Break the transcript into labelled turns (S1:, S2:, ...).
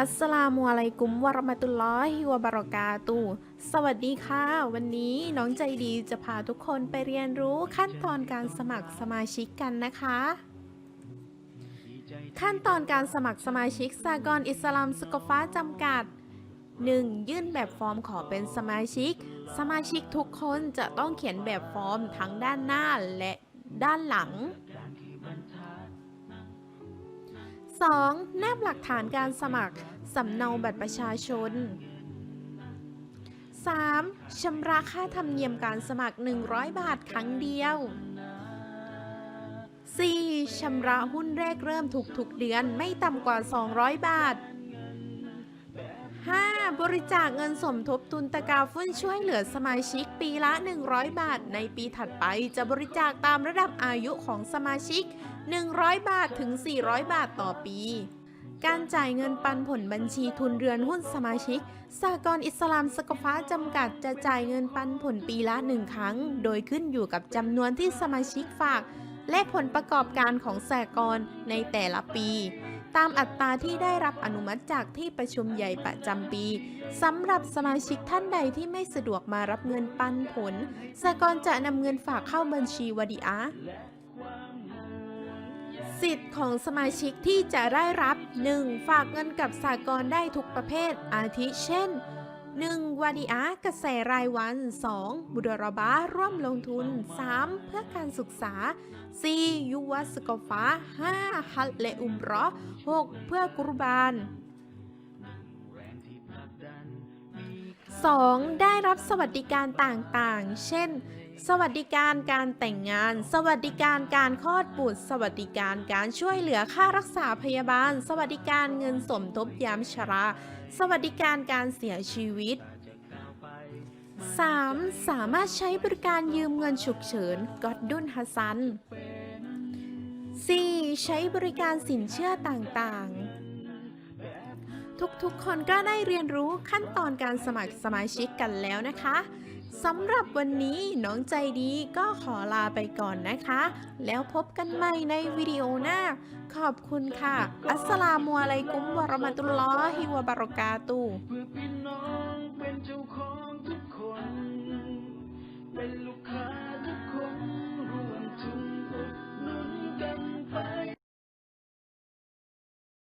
S1: อัสสลามุอะลัยกุมวะราะมะตุลลอฮิวะบะเราะกาตุสวัสดีค่ะ วันนี้น้องใจดีจะพาทุกคนไปเรียนรู้ขั้นตอนการสมัครสมาชิกกันนะคะ ขั้นตอนการสมัครสมาชิกสากลอิสลามสกฟ้าจำกัด 1. ยื่นแบบฟอร์มขอเป็นสมาชิก สมาชิกทุกคนจะต้องเขียนแบบฟอร์มทั้งด้านหน้าและด้านหลัง 2. แนบหลักฐานการสมัคร สำเนาบัตรประชาชน 3. ชำระค่าธรรมเนียมการสมัคร 100 บาทครั้งเดียว 4. ชำระหุ้นแรกเริ่มทุกๆเดือนไม่ต่ำกว่า 200 บาท 5. บริจาคเงินสมทบทุนตะกาฟุ้นช่วยเหลือสมาชิกปีละ 100 บาท ในปีถัดไปจะบริจาคตามระดับอายุของสมาชิก 100 บาทถึง 400 บาทต่อปี การจ่ายเงินปันผลบัญชีทุนเรือนหุ้นสมาชิกสากลอิสลามสกฟ้าจำกัดจะจ่ายเงินปันผลปีละหนึ่งครั้ง โดยขึ้นอยู่กับจำนวนที่สมาชิกฝาก และผลประกอบการของสากลในแต่ละปี ตามอัตราที่ได้รับอนุมัติจากที่ประชุมใหญ่ประจำปีสำหรับสมาชิกท่านใดที่ไม่สะดวกมารับเงินปันผลสากลจะนำเงินฝากเข้าบัญชีวดีอาสิทธิ์ของสมาชิกที่จะได้รับ 1. ฝากเงินกับสากลได้ทุกประเภท อาทิเช่น 1. วาดีอากระแสรายวัน 2. บุดรบาร่วมลงทุน 3. เพื่อการศึกษา 4. ยุวสกฟ้า 5. ฮัลเลอุมรอ 6. เพื่อกุรบาน 2. ได้รับสวัสดิการต่างๆ เช่น สวัสดิการการแต่งงาน สวัสดิการการคลอดบุตร สวัสดิการการช่วยเหลือค่ารักษาพยาบาล สวัสดิการเงินสมทบยามชรา สวัสดิการการเสียชีวิต 3. สามารถใช้บริการยืมเงินฉุกเฉินกอดดุนฮัสัน 4. ใช้บริการสินเชื่อต่างๆ ทุกๆ คนก็ได้เรียนรู้ขั้นตอนการสมัครสมาชิกกันแล้วนะคะสำหรับวันนี้น้องใจดีก็ขอลาไปก่อนนะคะ แล้วพบกันใหม่ในวิดีโอหน้า ขอบคุณค่ะ อัสสลามุอะลัยกุมวะราะมะตุลลอฮิวะบาราะกาตุ